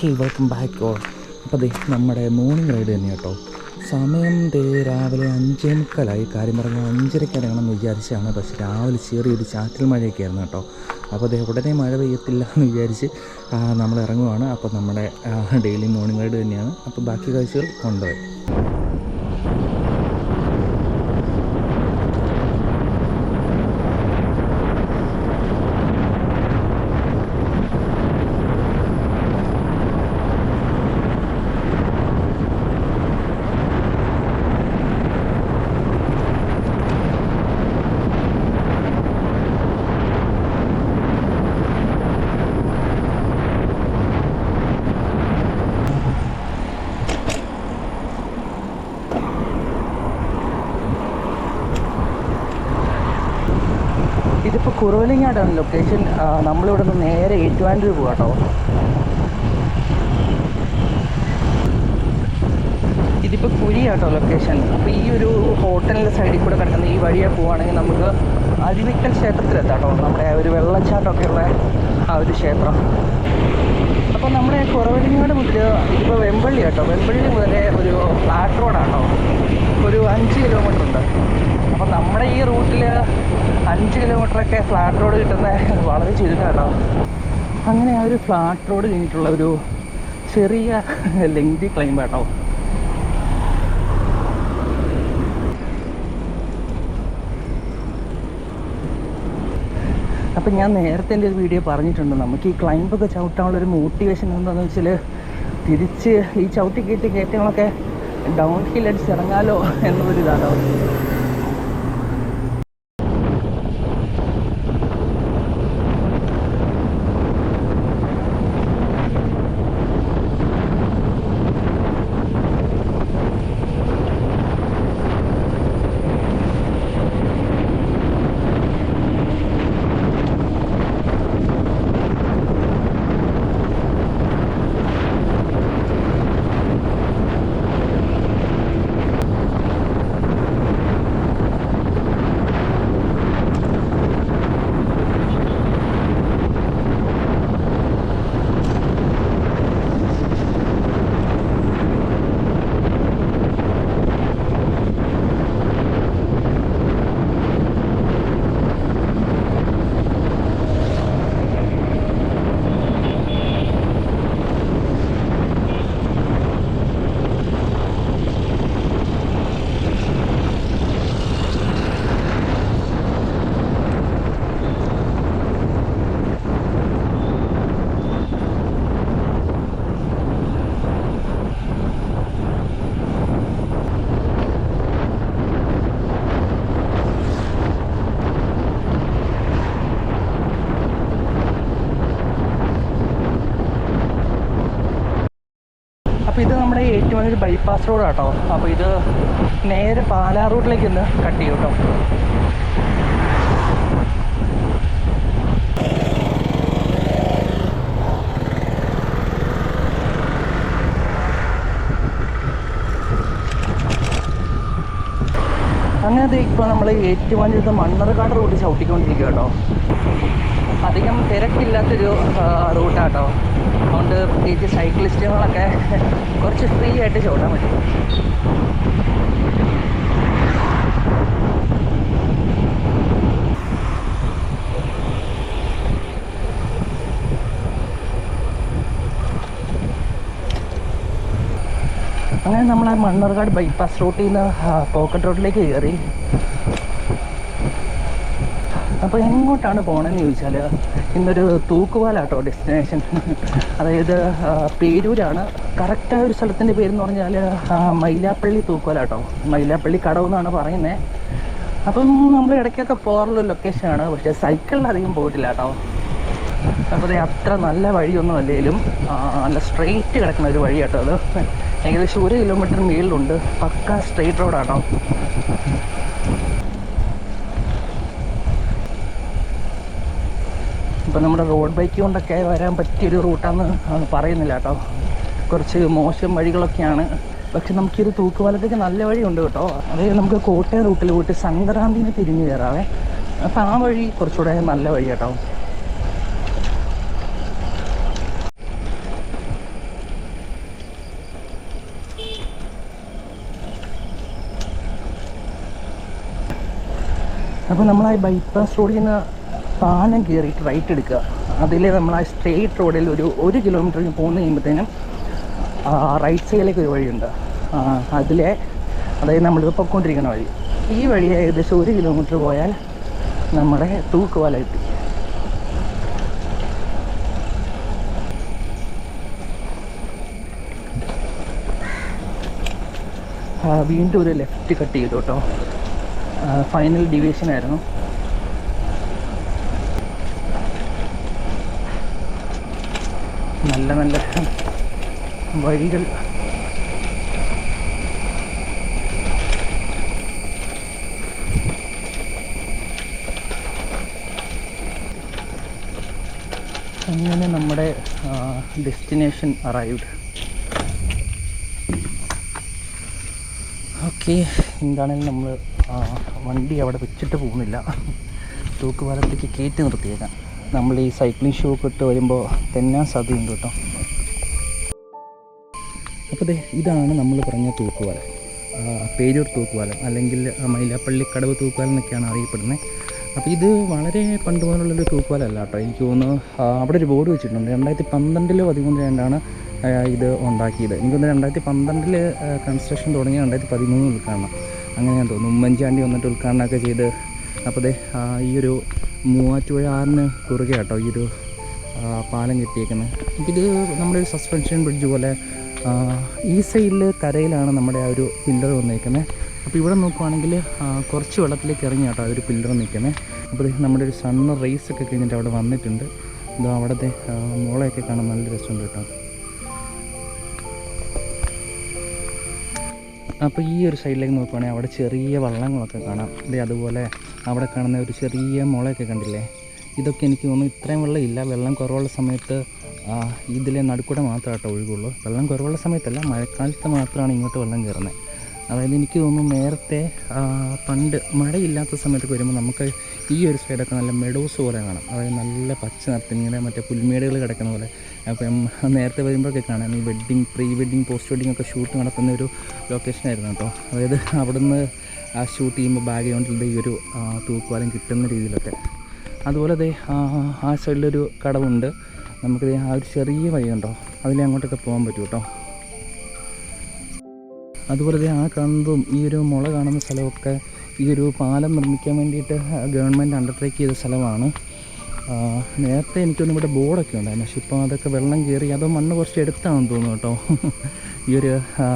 ഹേ welcome back all അപ്പോൾ അതെ നമ്മുടെ മോർണിംഗ് റൈഡ് തന്നെ കേട്ടോ. സമയം ദേ രാവിലെ അഞ്ചേ മുക്കാലായി. കാര്യം പറഞ്ഞാൽ അഞ്ചരയ്ക്ക് ഇറങ്ങണമെന്ന് വിചാരിച്ചാണ് പക്ഷേ രാവിലെ ചെറിയൊരു ചാറ്റൽ മഴയൊക്കെ ആയിരുന്നു കേട്ടോ. അപ്പോൾ അതെ ഉടനെ മഴ പെയ്യത്തില്ല എന്ന് വിചാരിച്ച് നമ്മൾ ഇറങ്ങുവാണ്. അപ്പോൾ നമ്മുടെ ഡെയിലി മോർണിംഗ് റൈഡ് തന്നെയാണ്. അപ്പോൾ ബാക്കി കാഴ്ചകൾ കൊണ്ടുപോയി. ഇതിപ്പോൾ കുറവലിങ്ങാടാണ് ലൊക്കേഷൻ നമ്മളിവിടെ നിന്ന് നേരെ ഏറ്റുവാൻഡൂർ പോകാം കേട്ടോ ഇതിപ്പോൾ കുരിയാട്ടോ ലൊക്കേഷൻ അപ്പോൾ ഈ ഒരു ഹോട്ടലിന്റെ സൈഡിൽ കൂടെ കിടക്കുന്ന ഈ വഴിയെ പോവുകയാണെങ്കിൽ നമുക്ക് അരുവിക്കൽ ക്ഷേത്രത്തിലെത്താം കേട്ടോ നമ്മുടെ ഒരു വെള്ളച്ചാട്ടമൊക്കെ ഉള്ള ആ ഒരു ക്ഷേത്രം. അപ്പോൾ നമ്മുടെ കുറവലിങ്ങാട് മുതൽ ഇതിപ്പോൾ വെമ്പള്ളി കേട്ടോ വെമ്പള്ളി മുതലേ ഒരു ഫ്ലാറ്റ് റോഡാട്ടോ ഒരു അഞ്ച് കിലോമീറ്റർ ഉണ്ട്. അപ്പോൾ നമ്മുടെ ഈ റൂട്ടിൽ അഞ്ച് കിലോമീറ്ററൊക്കെ ഫ്ലാറ്റ് റോഡ് കിട്ടുന്ന വളരെ ചുരുക്കാട്ടോ. കേട്ടോ അങ്ങനെ ആ ഒരു ഫ്ലാറ്റ് റോഡ് കഴിഞ്ഞിട്ടുള്ള ഒരു ചെറിയ ലെങ്തി ക്ലൈം കേട്ടോ അപ്പം ഞാൻ നേരത്തെ എന്റെ ഒരു വീഡിയോ പറഞ്ഞിട്ടുണ്ട്. നമുക്ക് ഈ ക്ലൈമ്പൊക്കെ ചവിട്ടാനുള്ള ഒരു മോട്ടിവേഷൻ എന്താണെന്ന് വെച്ചാൽ തിരിച്ച് ഈ ചവിട്ടി കയറ്റി കയറ്റങ്ങളൊക്കെ ഡൗൺ ഹിൽ അടിച്ച് ഇറങ്ങാലോ എന്നൊരു ഇതാണോ അപ്പോൾ ഇത് വലിയൊരു ബൈപ്പാസ് റോഡ് കേട്ടോ അപ്പോൾ ഇത് നേരെ പാലാ റൂട്ടിലേക്ക് ഒന്ന് കട്ട് ചെയ്യും കേട്ടോ അങ്ങനെ ഇപ്പോൾ നമ്മൾ ഏറ്റുമാനത്തെ മണ്ണർക്കാട് റൂട്ട് ചവിട്ടിക്കൊണ്ടിരിക്കുക കേട്ടോ അധികം തിരക്കില്ലാത്തൊരു റൂട്ടാട്ടോ അതുകൊണ്ട് പ്രത്യേകിച്ച് സൈക്ലിസ്റ്റുകളൊക്കെ കുറച്ച് ഫ്രീ ആയിട്ട് ചോട്ടാൻ പറ്റും. അങ്ങനെ നമ്മൾ ആ മണ്ണർക്കാട് ബൈപ്പാസ് റൂട്ടിൽ നിന്ന് പോക്കറ്റ് റോഡിലേക്ക് കയറി. അപ്പോൾ എങ്ങോട്ടാണ് പോകണമെന്ന് ചോദിച്ചാൽ ഇന്നൊരു തൂക്കുപാലാട്ടോ ഡെസ്റ്റിനേഷൻ അതായത് പേരൂരാണ്. കറക്റ്റായ ഒരു സ്ഥലത്തിന്റെ പേരെന്ന് പറഞ്ഞാൽ മൈലാപ്പള്ളി തൂക്കുപാലാട്ടോ. മൈലാപ്പള്ളി കടവ് എന്നാണ് പറയുന്നത് അപ്പം നമ്മൾ ഇടയ്ക്കൊക്കെ പോകാറുള്ള ലൊക്കേഷനാണ് പക്ഷേ സൈക്കിളിൽ അധികം പോയിട്ടില്ല കേട്ടോ അപ്പോൾ അത്ര നല്ല വഴിയൊന്നും അല്ലെങ്കിലും നല്ല സ്ട്രെയിറ്റ് കിടക്കുന്ന ഒരു വഴി കേട്ടോ അത്. ഏകദേശം ഒരു കിലോമീറ്റർ മുകളിലുണ്ട് പക്ക സ്ട്രെയിറ്റ് റോഡാട്ടോ ഇപ്പം നമ്മുടെ റോഡ് ബൈക്ക് കൊണ്ടൊക്കെ വരാൻ പറ്റിയൊരു റൂട്ടാണെന്ന് പറയുന്നില്ല കേട്ടോ. കുറച്ച് മോശം വഴികളൊക്കെയാണ്. പക്ഷെ നമുക്കൊരു തൂക്കുപാലത്തേക്ക് നല്ല വഴിയുണ്ട് കേട്ടോ. അതായത് നമുക്ക് കോട്ടയം റൂട്ടിൽ പോയിട്ട് സംക്രാന്തിന് തിരിഞ്ഞു കയറാവേ. അപ്പം ആ വഴി കുറച്ചുകൂടെ നല്ല വഴി കേട്ടോ. അപ്പോൾ നമ്മൾ ബൈപ്പാസ് റോഡിൽ നിന്ന് പാലം കയറിയിട്ട് റൈറ്റ് എടുക്കുക. അതിൽ നമ്മൾ ആ സ്ട്രെയിറ്റ് റോഡിൽ ഒരു ഒരു കിലോമീറ്റർ പോകുന്ന കഴിയുമ്പോഴത്തേനും റൈറ്റ് സൈഡിലേക്ക് ഒരു വഴിയുണ്ട്. അതിലെ അതായത് നമ്മൾ പൊയ്ക്കൊണ്ടിരിക്കുന്ന വഴി. ഈ വഴി ഏകദേശം ഒരു കിലോമീറ്റർ പോയാൽ നമ്മുടെ തൂക്കുവാല എത്തി. വീണ്ടും ഒരു ലെഫ്റ്റ് കട്ട് ചെയ്തു കേട്ടോ. ഫൈനൽ ഡിവിഷൻ ആയിരുന്നു. നല്ല നല്ല വഴികൾ അങ്ങനെ നമ്മുടെ ഡെസ്റ്റിനേഷൻ അറൈവ്ഡ് ഓക്കെ എന്താണെങ്കിലും നമ്മൾ വണ്ടി അവിടെ വെച്ചിട്ട് പോകുന്നില്ല. തൂക്കുപാലത്തേക്ക് കയറ്റി നിർത്തിയേക്കാം. നമ്മൾ ഈ സൈക്ലിംഗ് ഷൂ ഒക്കെ ഇട്ട് വരുമ്പോൾ തന്നെ സാധ്യതയുണ്ട് കേട്ടോ. അപ്പോൾ ഇതാണ് നമ്മൾ പറഞ്ഞ തൂക്കുപാലം ആ, പേരൂർ തൂക്കുപാലം അല്ലെങ്കിൽ മൈലാപ്പള്ളി കടവ് തൂക്കുപാലം എന്നൊക്കെയാണ് അറിയപ്പെടുന്നത്. അപ്പോൾ ഇത് വളരെ പണ്ട് മുതലുള്ളൊരു തൂക്കുവാലല്ല കേട്ടോ. എനിക്ക് തോന്നുന്നു അവിടെ ഒരു ബോർഡ് വെച്ചിട്ടുണ്ട്. രണ്ടായിരത്തി പന്ത്രണ്ടിലോ പതിമൂന്നിലോ രണ്ടാണ് ഇത് ഉണ്ടാക്കിയത്. എനിക്ക് തോന്നുന്നു രണ്ടായിരത്തി പന്ത്രണ്ടിൽ കൺസ്ട്രക്ഷൻ തുടങ്ങി രണ്ടായിരത്തി പതിമൂന്ന് ഉദ്ഘാടനം അങ്ങനെ ഞാൻ തോന്നുന്നു ഉമ്മൻചാണ്ടി വന്നിട്ട് ഉദ്ഘാടനമൊക്കെ ചെയ്ത്. അപ്പോൾ ദേ ഈ ഒരു മൂവാറ്റുപുഴ ആറിന് കുറുകെ കേട്ടോ ഈ ഒരു പാലം കെട്ടിയേക്കുന്നത് ഇത് നമ്മുടെ ഒരു സസ്പെൻഷൻ ബ്രിഡ്ജ് പോലെ ഈ സൈഡിൽ കരയിലാണ് നമ്മുടെ ആ ഒരു പില്ലർ വന്നേക്കുന്നത് അപ്പോൾ ഇവിടെ നോക്കുവാണെങ്കിൽ കുറച്ച് വെള്ളത്തിലേക്ക് ഇറങ്ങി കേട്ടോ ആ ഒരു പില്ലർ നിൽക്കുന്നത് അപ്പോൾ നമ്മുടെ ഒരു സണ്ണ് റേസ് ഒക്കെ കഴിഞ്ഞിട്ട് അവിടെ വന്നിട്ടുണ്ട്. ഇതോ അവിടുത്തെ മോളെയൊക്കെ കാണാൻ നല്ല രസമുണ്ട് കേട്ടോ. അപ്പോൾ ഈ ഒരു സൈഡിലേക്ക് നോക്കുവാണെങ്കിൽ അവിടെ ചെറിയ വള്ളങ്ങളൊക്കെ കാണാം. ഇതേ അതുപോലെ അവിടെ കാണുന്ന ഒരു ചെറിയ മുളയൊക്കെ കണ്ടില്ലേ? ഇതൊക്കെ എനിക്ക് തോന്നുന്നു ഇത്രയും വെള്ളം ഇല്ല വെള്ളം കുറവുള്ള സമയത്ത് ഇതിലെ നടുക്കൂടെ മാത്രമേ കേട്ടോ ഒഴുകുള്ളൂ. വെള്ളം കുറവുള്ള സമയത്തല്ല മഴക്കാലത്ത് മാത്രമാണ് ഇങ്ങോട്ട് വെള്ളം കയറുന്നത്. അതായത് എനിക്ക് തോന്നുന്നു നേരത്തെ പണ്ട് മഴയില്ലാത്ത സമയത്തൊക്കെ വരുമ്പോൾ നമുക്ക് ഈ ഒരു സൈഡൊക്കെ നല്ല മെഡോസ് പോലെ കാണാം. അതായത് നല്ല പച്ച നിറത്തിങ്ങനെ മറ്റേ പുൽമേടുകൾ കിടക്കുന്ന പോലെ. അപ്പം നേരത്തെ വരുമ്പോഴൊക്കെ കാണാം ഈ wedding pre wedding post wedding ഒക്കെ ഷൂട്ട് നടക്കുന്ന ഒരു ലൊക്കേഷനായിരുന്നു കേട്ടോ. അതായത് അവിടുന്ന് ആ ഷൂട്ട് ചെയ്യുമ്പോൾ ബാക്ക്ഗ്രൗണ്ടിൽ ഈ ഒരു തൂക്കുവാലം കിട്ടുന്ന രീതിയിലൊക്കെ. അതുപോലെ ദേ ആ സൈഡിലൊരു കടവുണ്ട്. നമുക്ക് ആ ഒരു ചെറിയ വഴിയുണ്ടോ അതിൽ അങ്ങോട്ടൊക്കെ പോകാൻ പറ്റും കേട്ടോ. അതുപോലെ ദേ ആ കാണുന്നതും ഈ ഒരു മുള കാണുന്ന സ്ഥലമൊക്കെ ഈ ഒരു പാലം നിർമ്മിക്കാൻ വേണ്ടിയിട്ട് ഗവൺമെന്റ് അണ്ടർടേക്ക് ചെയ്ത സ്ഥലമാണ്. നേരത്തെ എനിക്കൊന്നും ഇവിടെ ബോർഡൊക്കെ ഉണ്ടായിരുന്നു. പക്ഷെ ഇപ്പോൾ അതൊക്കെ വെള്ളം കയറി അതോ മണ്ണ് കുറച്ച് എടുത്താണെന്ന് തോന്നുന്നു കേട്ടോ. ഈ ഒരു ആ,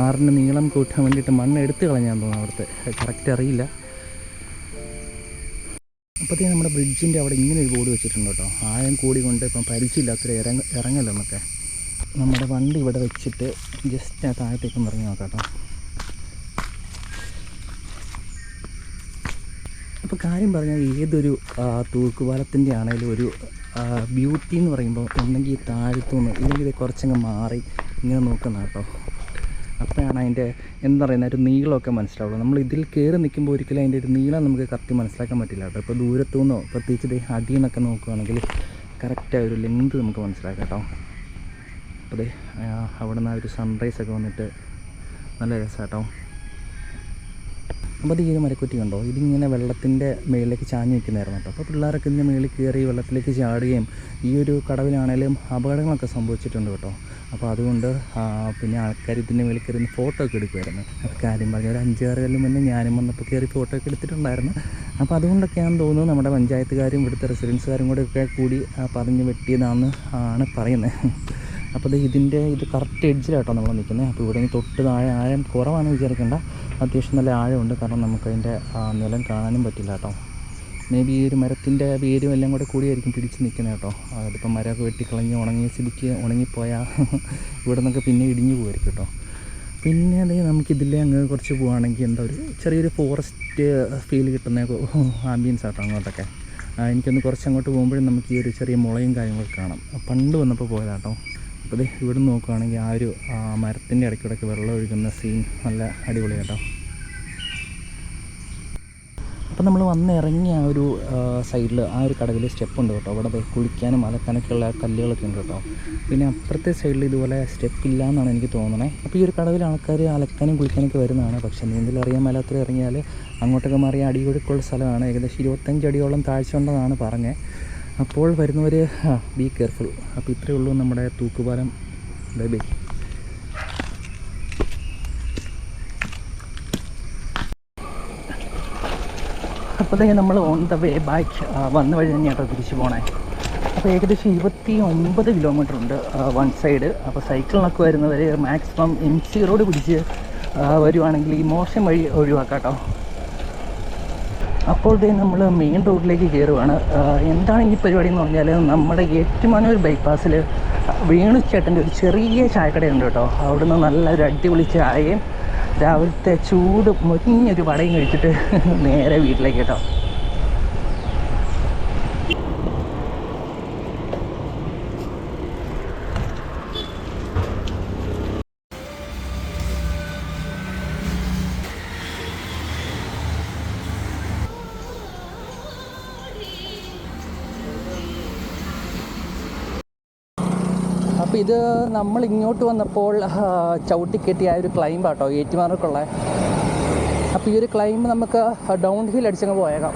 ആറിന് നീളം കൂട്ടാൻ വേണ്ടിയിട്ട് മണ്ണ് എടുത്ത് കളഞ്ഞാന്ന് തോന്നുന്നു അവിടുത്തെ. കറക്റ്റ് അറിയില്ല. അപ്പോഴത്തേക്കും നമ്മുടെ ബ്രിഡ്ജിന്റെ അവിടെ ഇങ്ങനെ ഒരു ബോർഡ് വെച്ചിട്ടുണ്ട് കേട്ടോ. ആയം കൂടി കൊണ്ട് ഇപ്പം പരിചയമില്ലാത്തൊരു ഇറങ്ങ ഇറങ്ങലെന്നൊക്കെ നമ്മുടെ വണ്ടി ഇവിടെ വെച്ചിട്ട് ജസ്റ്റ് താഴത്തേക്ക് ഒന്ന് ഇറങ്ങി നോക്കാം കേട്ടോ. അപ്പോൾ കാര്യം പറഞ്ഞാൽ ഏതൊരു തൂക്കുപാലത്തിന്റെ ആണെങ്കിലും ഒരു ബ്യൂട്ടി എന്ന് പറയുമ്പോൾ ഒന്നെങ്കിൽ താഴത്തുനിന്ന് ഇല്ലെങ്കിൽ കുറച്ചങ്ങ് മാറി ഇങ്ങനെ നോക്കുന്ന കേട്ടോ. അപ്പോഴാണ് അതിന്റെ എന്താ പറയുന്ന ഒരു നീളമൊക്കെ മനസ്സിലാവുള്ളൂ. നമ്മൾ ഇതിൽ കയറി നിൽക്കുമ്പോൾ ഒരിക്കലും അതിന്റെ ഒരു നീളം നമുക്ക് കറക്റ്റ് മനസ്സിലാക്കാൻ പറ്റില്ല കേട്ടോ. ഇപ്പോൾ ദൂരത്തു നിന്നോ പ്രത്യേകിച്ച് അടിയിൽ നിന്നൊക്കെ നോക്കുകയാണെങ്കിൽ കറക്റ്റായ ഒരു ലെങ്ത് നമുക്ക് മനസ്സിലാക്കാം കേട്ടോ. അപ്പോൾ അവിടെ നിന്ന് ആ ഒരു സൺറൈസൊക്കെ വന്നിട്ട് നല്ല രസം കേട്ടോ. അപ്പോൾ ഈ മരക്കുറ്റി കണ്ടോ? ഇതിങ്ങനെ വെള്ളത്തിന്റെ മേളിലേക്ക് ചാഞ്ഞ് നിൽക്കുന്നതായിരുന്നു കേട്ടോ. അപ്പോൾ പിള്ളേരൊക്കെ ഇതിന്റെ മേളിൽ കയറി വെള്ളത്തിലേക്ക് ചാടുകയും ഈ ഒരു കടവിലാണേലും അപകടങ്ങളൊക്കെ സംഭവിച്ചിട്ടുണ്ട് കേട്ടോ. അപ്പോൾ അതുകൊണ്ട് പിന്നെ ആൾക്കാർ ഇതിന്റെ മേളിൽ കയറി ഫോട്ടോ ഒക്കെ എടുക്കുമായിരുന്നു കാര്യം പറഞ്ഞ ഒരു അഞ്ചാറ് കൊല്ലം മുന്നേ ഞാനും വന്നപ്പോൾ കയറി ഫോട്ടോ ഒക്കെ എടുത്തിട്ടുണ്ടായിരുന്നു. അപ്പോൾ അതുകൊണ്ടൊക്കെയാണെന്ന് തോന്നുന്നു നമ്മുടെ പഞ്ചായത്തുകാരും ഇവിടുത്തെ റെസിഡൻസുകാരും കൂടെ ഒക്കെ കൂടി പറഞ്ഞ് വെട്ടിയതാണെന്ന് ആണ് പറയുന്നത്. അപ്പോൾ ഇത് ഇതിന്റെ ഇത് കറക്റ്റ് എഡ്ജിലാട്ടോ നമ്മൾ നിൽക്കുന്നത്. അപ്പോൾ ഇവിടെ നിന്ന് തൊട്ട് താഴെ ആഴം കുറവാണെന്ന് വിചാരിക്കേണ്ട. അത്യാവശ്യം നല്ല ആഴമുണ്ട്. കാരണം നമുക്കതിന്റെ നിലം കാണാനും പറ്റില്ല കേട്ടോ. മേ ബി ഈ ഒരു മരത്തിന്റെ വേരും എല്ലാം കൂടെ കൂടിയായിരിക്കും പിടിച്ച് നിൽക്കുന്നത് കേട്ടോ. അതിപ്പോൾ മരമൊക്കെ വെട്ടിക്കളഞ്ഞ് ഉണങ്ങിയ സ്ഥിതിക്ക് ഉണങ്ങിപ്പോയാൽ ഇവിടെ നിന്നൊക്കെ പിന്നെ ഇടിഞ്ഞു പോകുമായിരിക്കും കേട്ടോ. പിന്നെ അതേ നമുക്കിതിലെ അങ്ങ് കുറച്ച് പോവുകയാണെങ്കിൽ എന്താ ഒരു ചെറിയൊരു ഫോറസ്റ്റ് ഫീൽ കിട്ടുന്ന ആംബിയൻസ് ആട്ടോ അങ്ങോട്ടൊക്കെ. എനിക്കൊന്ന് കുറച്ച് അങ്ങോട്ട് പോകുമ്പോഴും നമുക്ക് ഈ ഒരു ചെറിയ മുളയും കാര്യങ്ങളൊക്കെ കാണാം. പണ്ട് വന്നപ്പോൾ പോയതാട്ടോ അപ്പോൾ ഇത് ഇവിടെ നിന്ന് നോക്കുകയാണെങ്കിൽ ആ ഒരു മരത്തിന്റെ ഇടയ്ക്കിടയ്ക്ക് വെള്ളം ഒഴുകുന്ന സീൻ നല്ല അടിപൊളി അപ്പോൾ നമ്മൾ വന്ന് ആ ഒരു സൈഡിൽ ആ ഒരു കടവിൽ സ്റ്റെപ്പ് ഉണ്ട് കേട്ടോ. അവിടെ കുളിക്കാനും അലക്കാനൊക്കെയുള്ള കല്ലുകളൊക്കെ ഉണ്ട് കേട്ടോ. പിന്നെ അപ്പുറത്തെ സൈഡിൽ ഇതുപോലെ സ്റ്റെപ്പ് ഇല്ല എന്നാണ് എനിക്ക് തോന്നണേ. അപ്പോൾ ഈ ഒരു കടവിൽ ആൾക്കാർ അലക്കാനും കുളിക്കാനൊക്കെ വരുന്നതാണ്. പക്ഷേ നീന്തൽ അറിയാൻ മേലാത്തവർ ഇറങ്ങിയാൽ അങ്ങോട്ടൊക്കെ മാറിയ അടിയൊഴുക്കുള്ള സ്ഥലമാണ്. ഏകദേശം ഇരുപത്തഞ്ച് അടിയോളം താഴ്ച ഉണ്ടെന്നാണ് പറഞ്ഞത്. അപ്പോൾ വരുന്നവർ ബി കെയർഫുൾ അപ്പോൾ ഇത്രയേ ഉള്ളൂ നമ്മുടെ തൂക്കുപാലം. ബൈ. ബൈ തന്നെ നമ്മൾ ഓൺ ദ വേ ബാക്ക് വന്ന വഴി തന്നെ കേട്ടോ തിരിച്ചു പോണേ. അപ്പോൾ ഏകദേശം ഇരുപത്തി ഒമ്പത് കിലോമീറ്റർ ഉണ്ട് വൺ സൈഡ് അപ്പോൾ സൈക്കിളിനൊക്കെ വരുന്നവർ മാക്സിമം എം സി റോഡ് പിടിച്ച് വരുവാണെങ്കിൽ ഈ മോശം വഴി ഒഴിവാക്കാം കേട്ടോ അപ്പോൾ ദേ നമ്മൾ മെയിൻ റോഡിലേക്ക് കയറുവാണ് എന്താണ് ഈ പരിപാടി എന്ന് പറഞ്ഞാൽ നമ്മുടെ ഏറ്റുമാനൂർ ബൈപ്പാസിൽ വീണു ചേട്ടന്റെ ഒരു ചെറിയ ചായക്കടയുണ്ട് കേട്ടോ. അവിടുന്ന് നല്ലൊരു അടിപൊളി ചായയും രാവിലത്തെ ചൂട് മുരിഞ്ഞൊരു വടയും കഴിച്ചിട്ട് നേരെ വീട്ടിലേക്ക് കേട്ടോ. ഇത് നമ്മൾ ഇങ്ങോട്ട് വന്നപ്പോൾ ചവിട്ടിക്കെട്ടിയ ആ ഒരു ക്ലൈംബ് ആട്ടോ ഏറ്റുമാനർക്കുള്ള. അപ്പോൾ ഈ ഒരു ക്ലൈംബ് നമുക്ക് ഡൗൺ ഹിൽ അടിച്ചങ്ങ് പോയേക്കാം.